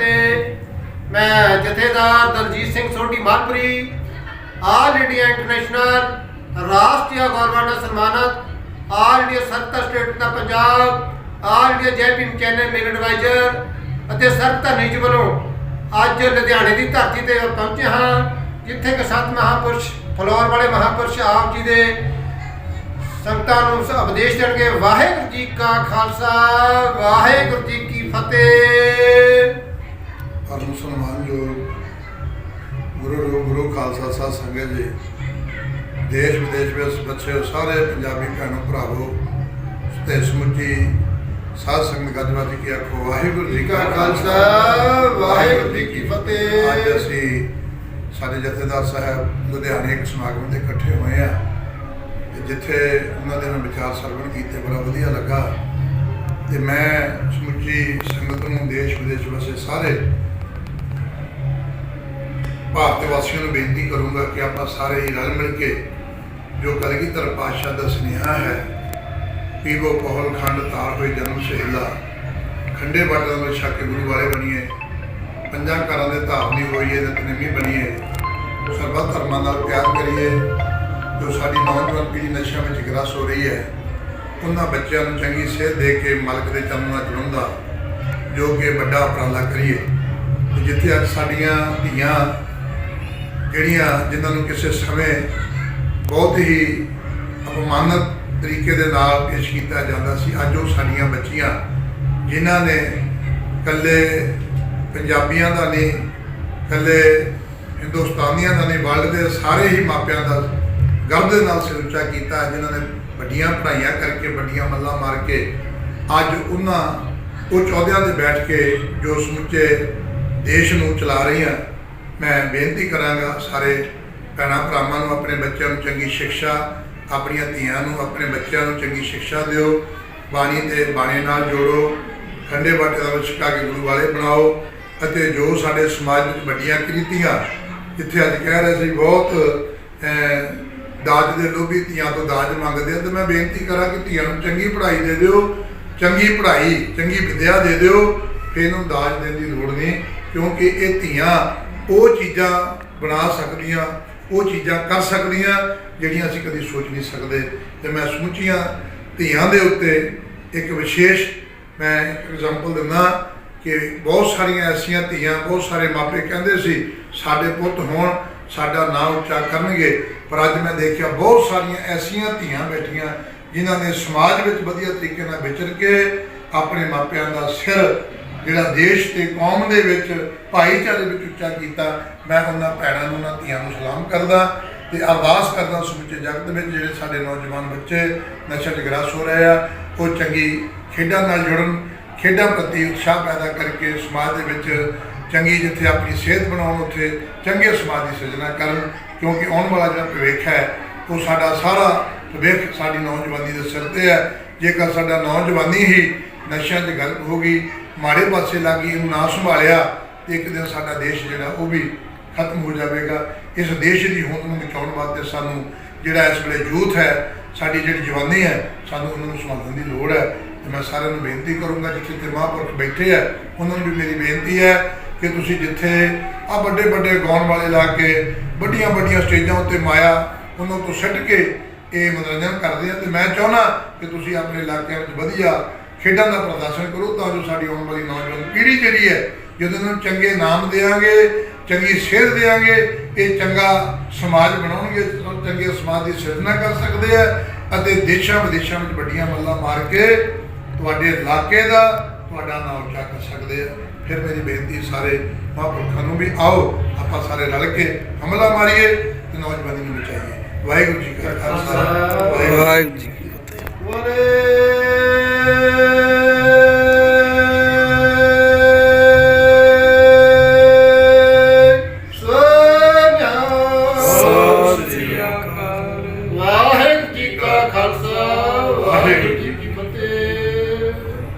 ਤੇ ਮੈਂ Jathedar Daljit Singh Sodhi Manpuri all India international ਰਾਸ਼ਟਰੀ ਗਵਰਨਰ ਸਨਮਾਨਤ ਆਲ ਇੰਡੀਆ ਸਰਕਟਰ ਸਟੇਟ ਦਾ ਪੰਜਾਬ ਆਲ ਇੰਡੀਆ ਜੈਪੀਨ ਚੈਨਲ ਮੇਰੇ ਐਡਵਾਈਜ਼ਰ ਅਤੇ ਸਰਕਟਰ ਨਿਜ ਵੱਲੋਂ ਅੱਜ ਲੁਧਿਆਣੇ ਦੀ ਧਰਤੀ ਤੇ ਪਹੁੰਚੇ ਹਾਂ, ਜਿੱਥੇ ਕਿ ਸਤ ਮਹਾਪੁਰਸ਼, ਫਲੋਰ ਵਾਲੇ ਮਹਾਪੁਰਸ਼ ਆਪ ਜੀ ਦੇ ਸੰਗਤਾਂ ਨੂੰ ਉਪਦੇਸ਼ ਦੇਣਗੇ, ਵਾਹਿਗੁਰੂ ਜੀ ਕਾ ਖਾਲਸਾ, ਵਾਹਿਗੁਰੂ ਜੀ ਕੀ ਫਤਿਹ। ਸਨਮਾਨਯੋਗ ਗੁਰੂ ਗੁਰੂ ਖਾਲਸਾ ਸਾਹਿਬ ਸੰਗਤ ਜੀ, ਦੇਸ਼ ਵਿਦੇਸ਼ ਵਿੱਚ ਬੱਚੇ ਸਾਰੇ ਪੰਜਾਬੀ ਭੈਣੋ ਭਰਾਵੋ, ਤੇ ਸਮੁੱਚੀ ਸਾਧ ਸੰਗਤ ਗੱਜਵਾਜੀ ਕੀ ਆਖੋ, ਵਾਹਿਗੁਰੂ ਜੀ ਕਾ ਖਾਲਸਾ, ਵਾਹਿਗੁਰੂ ਜੀ ਕੀ ਫਤਿਹ। ਅੱਜ ਅਸੀਂ ਸਾਡੇ ਜਥੇਦਾਰ ਸਾਹਿਬ ਲੁਧਿਆਣੇ ਇੱਕ ਸਮਾਗਮ ਤੇ ਇਕੱਠੇ ਹੋਏ ਆ ਜਿੱਥੇ ਉਹਨਾਂ ਦੇ ਨਾਲ ਵਿਚਾਰ ਸਰਵਣ ਕੀਤੇ, ਬੜਾ ਵਧੀਆ ਲੱਗਾ। ਤੇ ਮੈਂ ਸਮੁੱਚੀ ਸੰਗਤ ਨੂੰ ਦੇਸ਼ ਵਿਦੇਸ਼ ਵਸੇ ਸਾਰੇ ਭਾਰਤ ਵਾਸੀਆਂ ਨੂੰ ਬੇਨਤੀ ਕਰੂੰਗਾ ਕਿ ਆਪਾਂ ਸਾਰੇ ਹੀ ਰਲ ਮਿਲ ਕੇ ਜੋ ਕਲਗੀਧਰ ਪਾਤਸ਼ਾਹ ਦਾ ਸੁਨੇਹਾ ਹੈ ਪੀਵੋ ਪਹਲ ਖੰਡ ਤਾਰ ਹੋਏ ਜਨਮ ਸਹਿਲਾ, ਖੰਡੇ ਬਾਟਾ ਵਿੱਚ ਛੱਕ ਗੁਰੂ ਵਾਲੇ ਬਣੀਏ, ਪੰਜਾਂ ਘਰਾਂ ਦੇ ਧਾਰਨੀ ਹੋਈਏ ਤੇ ਤਨਮੀ ਬਣੀਏ ਸਰਬੱਤ ਧਰਮਾਂ ਨਾਲ ਪਿਆਰ ਕਰੀਏ, ਜੋ ਸਾਡੀ ਨੌਜਵਾਨ ਪੀੜ੍ਹੀ ਨਸ਼ਿਆਂ ਵਿੱਚ ਗ੍ਰਸ ਹੋ ਰਹੀ ਹੈ, ਉਹਨਾਂ ਬੱਚਿਆਂ ਨੂੰ ਚੰਗੀ ਸਿਹਤ ਦੇ ਕੇ ਮਲਕ ਦੇ ਚਰਨਾਂ ਨਾਲ ਜੁੜਨ ਜੋ ਕਿ ਵੱਡਾ ਉਪਰਾਲਾ ਕਰੀਏ। ਜਿੱਥੇ ਅੱਜ ਸਾਡੀਆਂ ਧੀਆਂ ਜਿਹੜੀਆਂ ਜਿਨ੍ਹਾਂ ਨੂੰ ਕਿਸੇ ਸਮੇਂ ਬਹੁਤ ਹੀ ਅਪਮਾਨਤ ਤਰੀਕੇ ਦੇ ਨਾਲ ਪੇਸ਼ ਕੀਤਾ ਜਾਂਦਾ ਸੀ, ਅੱਜ ਉਹ ਸਾਡੀਆਂ ਬੱਚੀਆਂ, ਜਿਨ੍ਹਾਂ ਨੇ ਕੱਲੇ ਪੰਜਾਬੀਆਂ ਦਾ ਨਹੀਂ ਕੱਲੇ ਹਿੰਦੁਸਤਾਨੀਆਂ ਦਾ ਨਹੀਂ, ਵਰਲਡ ਦੇ ਸਾਰੇ ਹੀ ਮਾਪਿਆਂ ਦਾ ਗਰਭ ਦੇ ਨਾਲ ਸਿਰ ਉੱਚਾ ਕੀਤਾ, ਜਿਨ੍ਹਾਂ ਨੇ ਵੱਡੀਆਂ ਪੜ੍ਹਾਈਆਂ ਕਰਕੇ, ਵੱਡੀਆਂ ਮੱਲਾਂ ਮਾਰ ਕੇ, ਅੱਜ ਉਹਨਾਂ ਉਹ ਚੌਧਿਆਂ ਤੇ ਬੈਠ ਕੇ ਜੋ ਸਮੁੱਚੇ ਦੇਸ਼ ਨੂੰ ਚਲਾ ਰਹੀਆਂ। ਮੈਂ ਬੇਨਤੀ ਕਰਾਂਗਾ ਸਾਰੇ ਭੈਣਾਂ ਭਰਾਵਾਂ ਨੂੰ, ਆਪਣੇ ਬੱਚਿਆਂ ਨੂੰ ਚੰਗੀ ਸਿੱਖਿਆ, ਆਪਣੀਆਂ ਧੀਆਂ ਨੂੰ, ਆਪਣੇ ਬੱਚਿਆਂ ਨੂੰ ਚੰਗੀ ਸਿੱਖਿਆ ਦਿਓ। ਬਾਣੀ ਤੇ ਬਾਣੇ ਨਾਲ ਜੋੜੋ, ਖੰਡੇ ਬਾਟੇ ਦਾ ਛਕਾ ਕੇ ਗੁਰੂ ਵਾਲੇ ਬਣਾਓ ਅਤੇ ਜੋ ਸਾਡੇ ਸਮਾਜ ਵਿੱਚ ਵੱਡੀਆਂ ਕ੍ਰਿਤੀਆਂ ਜਿੱਥੇ ਅੱਜ ਕਹਿ ਰਹੇ ਸੀ ਬਹੁਤ ਦਾਜ ਦੇ ਲੋਭੀ ਧੀਆਂ ਤੋਂ ਦਾਜ ਮੰਗਦੇ ਆ, ਤੇ ਮੈਂ ਬੇਨਤੀ ਕਰਾਂ ਕਿ ਧੀਆਂ ਨੂੰ ਚੰਗੀ ਪੜ੍ਹਾਈ ਦੇ ਦਿਓ, ਚੰਗੀ ਪੜ੍ਹਾਈ, ਚੰਗੀ ਵਿਦਿਆ ਦੇ ਦਿਓ। ਫਿਰ ਇਹਨੂੰ ਦਾਜ ਦੇਣ ਦੀ ਲੋੜ ਨਹੀਂ, ਕਿਉਂਕਿ ਇਹ ਧੀਆਂ ਉਹ ਚੀਜ਼ਾਂ ਬਣਾ ਸਕਦੀਆਂ, ਉਹ ਚੀਜ਼ਾਂ ਕਰ ਸਕਦੀਆਂ ਜਿਹੜੀਆਂ ਅਸੀਂ ਕਦੀ ਸੋਚ ਨਹੀਂ ਸਕਦੇ। ਤੇ ਮੈਂ ਸਮੁੱਚੀਆਂ ਧੀਆਂ ਦੇ ਉੱਤੇ ਇੱਕ ਵਿਸ਼ੇਸ਼ ਮੈਂ ਐਗਜ਼ਾਮਪਲ ਦਿੰਦਾ ਕਿ ਬਹੁਤ ਸਾਰੀਆਂ ਐਸੀਆਂ ਧੀਆਂ, ਬਹੁਤ ਸਾਰੇ ਮਾਪੇ ਕਹਿੰਦੇ ਸੀ, ਸਾਡੇ ਪੁੱਤ ਹੋਣ, ਸਾਡਾ ਨਾਂ ਉੱਚਾ ਕਰਨਗੇ। ਪਰ ਅੱਜ ਮੈਂ ਦੇਖਿਆ ਬਹੁਤ ਸਾਰੀਆਂ ਐਸੀਆਂ ਧੀਆਂ ਬੈਠੀਆਂ ਜਿਨ੍ਹਾਂ ਨੇ ਸਮਾਜ ਵਿੱਚ ਵਧੀਆ ਤਰੀਕੇ ਨਾਲ ਵਿਚਰ ਕੇ ਆਪਣੇ ਮਾਪਿਆਂ ਦਾ ਸਿਰ ਜਿਹੜਾ ਦੇਸ਼ ਤੇ ਕੌਮ ਦੇ ਵਿੱਚ ਭਾਈਚਾਰੇ ਵਿੱਚ ਉੱਚਾ ਕੀਤਾ, ਮੈਂ ਉਹਨਾਂ ਭੈਣਾਂ ਨੂੰ, ਉਹਨਾਂ ਧੀਆਂ ਨੂੰ ਸਲਾਮ ਕਰਦਾ ਤੇ ਅਰਦਾਸ ਕਰਦਾ ਸਮੁੱਚੇ ਜਗਤ ਵਿੱਚ ਜਿਹੜੇ ਸਾਡੇ ਨੌਜਵਾਨ ਬੱਚੇ ਨਸ਼ਾ ਚ ਗ੍ਰਸਤ ਹੋ ਰਹੇ ਆ, ਉਹ ਚੰਗੀ ਖੇਡਾਂ ਨਾਲ ਜੁੜਨ, ਖੇਡਾਂ ਪ੍ਰਤੀ ਉਤਸ਼ਾਹ ਪੈਦਾ ਕਰਕੇ ਸਮਾਜ ਦੇ ਵਿੱਚ ਚੰਗੀ ਜਿੱਥੇ ਆਪਣੀ ਸਿਹਤ ਬਣਾਉਣ, ਉੱਥੇ ਚੰਗੇ ਸਮਾਜ ਦੀ ਸਿਰਜਣਾ ਕਰਨ, ਕਿਉਂਕਿ ਆਉਣ ਵਾਲਾ ਜਿਹੜਾ ਭਵਿੱਖ ਹੈ, ਉਹ ਸਾਡਾ ਸਾਰਾ ਭਵਿੱਖ ਸਾਡੀ ਨੌਜਵਾਨੀ ਦੇ ਸਿਰ ਤੇ ਹੈ। ਜੇਕਰ ਸਾਡਾ ਨੌਜਵਾਨੀ ਹੀ ਨਸ਼ਿਆਂ 'ਚ ਗਲਤ ਹੋ ਗਈ ਮਾੜੇ ਪਾਸੇ ਲੱਗੀ ਇਹਨੂੰ ਨਾ ਸੰਭਾਲਿਆ ਤੇ ਇੱਕ ਦਿਨ ਸਾਡਾ ਦੇਸ਼ ਜਿਹੜਾ, ਉਹ ਵੀ ਖਤਮ ਹੋ ਜਾਵੇਗਾ। ਇਸ ਦੇਸ਼ ਦੀ ਹੋਂਦ ਨੂੰ ਬਚਾਉਣ ਵਾਸਤੇ ਸਾਨੂੰ ਜਿਹੜਾ ਇਸ ਵੇਲੇ ਯੂਥ ਹੈ, ਸਾਡੀ ਜਿਹੜੀ ਜਵਾਨੀ ਹੈ, ਸਾਨੂੰ ਉਹਨਾਂ ਨੂੰ ਸੰਭਾਲਣ ਦੀ ਲੋੜ ਹੈ। ਤੇ ਮੈਂ ਸਾਰਿਆਂ ਨੂੰ ਬੇਨਤੀ ਕਰੂੰਗਾ, ਜਿੱਥੇ ਤੇ ਮਹਾਂਪੁਰਖ ਬੈਠੇ ਆ, ਉਹਨਾਂ ਨੂੰ ਵੀ ਮੇਰੀ ਬੇਨਤੀ ਹੈ ਕਿ ਤੁਸੀਂ ਜਿੱਥੇ ਆ ਵੱਡੇ ਵੱਡੇ ਗਾਉਣ ਵਾਲੇ ਲਾ ਕੇ, ਵੱਡੀਆਂ ਵੱਡੀਆਂ ਸਟੇਜਾਂ ਉੱਤੇ ਮਾਇਆ, ਉਹਨਾਂ ਤੋਂ ਛੱਡ ਕੇ ਇਹ ਮਨੋਰੰਜਨ ਕਰਦੇ ਆ। ਤੇ ਮੈਂ ਚਾਹੁੰਦਾ ਕਿ ਤੁਸੀਂ ਆਪਣੇ ਇਲਾਕਿਆਂ ਵਿੱਚ ਵਧੀਆ ਖੇਡਾਂ ਦਾ ਪ੍ਰਦਰਸ਼ਨ ਕਰੋ ਤਾਂ ਜੋ ਸਾਡੀ ਆਉਣ ਵਾਲੀ ਨੌਜਵਾਨ ਪੀੜ੍ਹੀ ਜਿਹੜੀ ਹੈ ਜਦੋਂ ਇਹਨਾਂ ਨੂੰ ਚੰਗੇ ਨਾਮ ਦੇਵਾਂਗੇ ਚੰਗੀ ਸਿਹਤ ਦੇਵਾਂਗੇ ਇਹ ਚੰਗਾ ਸਮਾਜ ਬਣਾਉਣਗੇ ਚੰਗੇ ਸਮਾਜ ਦੀ ਸਿਰਜਣਾ ਕਰ ਸਕਦੇ ਆ ਅਤੇ ਦੇਸ਼ਾਂ ਵਿਦੇਸ਼ਾਂ ਵਿੱਚ ਵੱਡੀਆਂ ਮੱਲਾਂ ਮਾਰ ਕੇ ਤੁਹਾਡੇ ਇਲਾਕੇ ਦਾ ਤੁਹਾਡਾ ਨਾਮ ਉੱਚਾ ਕਰ ਸਕਦੇ ਆ। ਫਿਰ ਮੇਰੀ ਬੇਨਤੀ ਸਾਰੇ ਮਹਾਂਪੁਰਖਾਂ ਨੂੰ ਵੀ ਆਓ ਆਪਾਂ ਸਾਰੇ ਰਲ ਕੇ ਹਮਲਾ ਮਾਰੀਏ ਤੇ ਨੌਜਵਾਨੀ ਨੂੰ ਬਚਾਈਏ। ਵਾਹਿਗੁਰੂ ਜੀ ਕਾ ਖਾਲਸਾ ਵਾਹਿਗੁਰੂ ਜੀ